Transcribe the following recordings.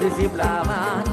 partecip la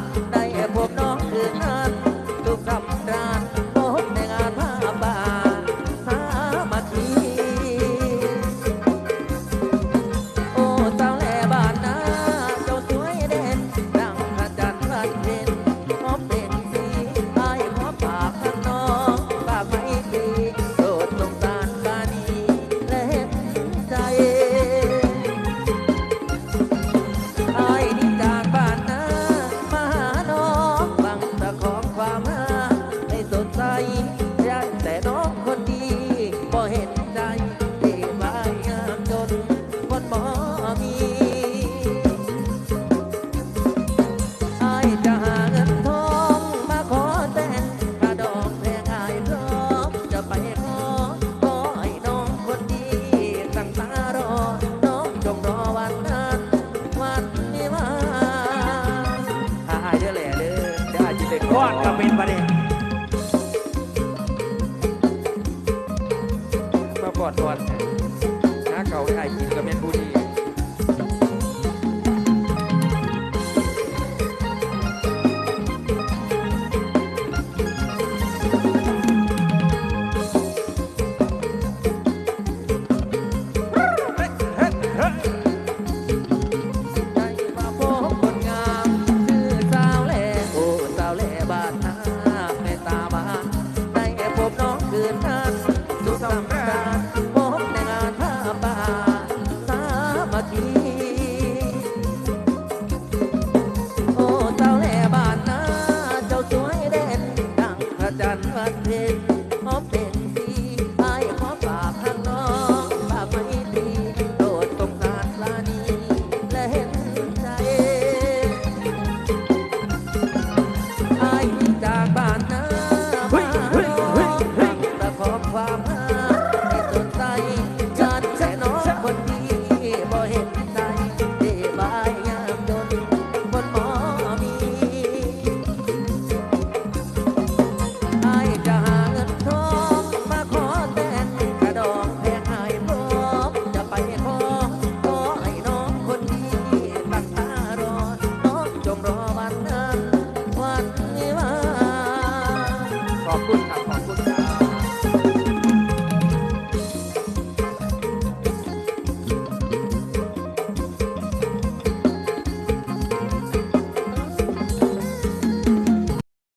อดก็เป็นประเด็นมาปอดทอด ความหาให้ตนใจจัดใค่น้องคนดีบ่เห็นใจได้บายยามดนบนหมอมีไอจะหาเงินทองมาขอแต่งกระดองแพงหายพร้อมจะไปขอขอให้น้องคนดีตั้งตารอน้องจงรอวันนั้นวันนี้มาขอบคุณครับ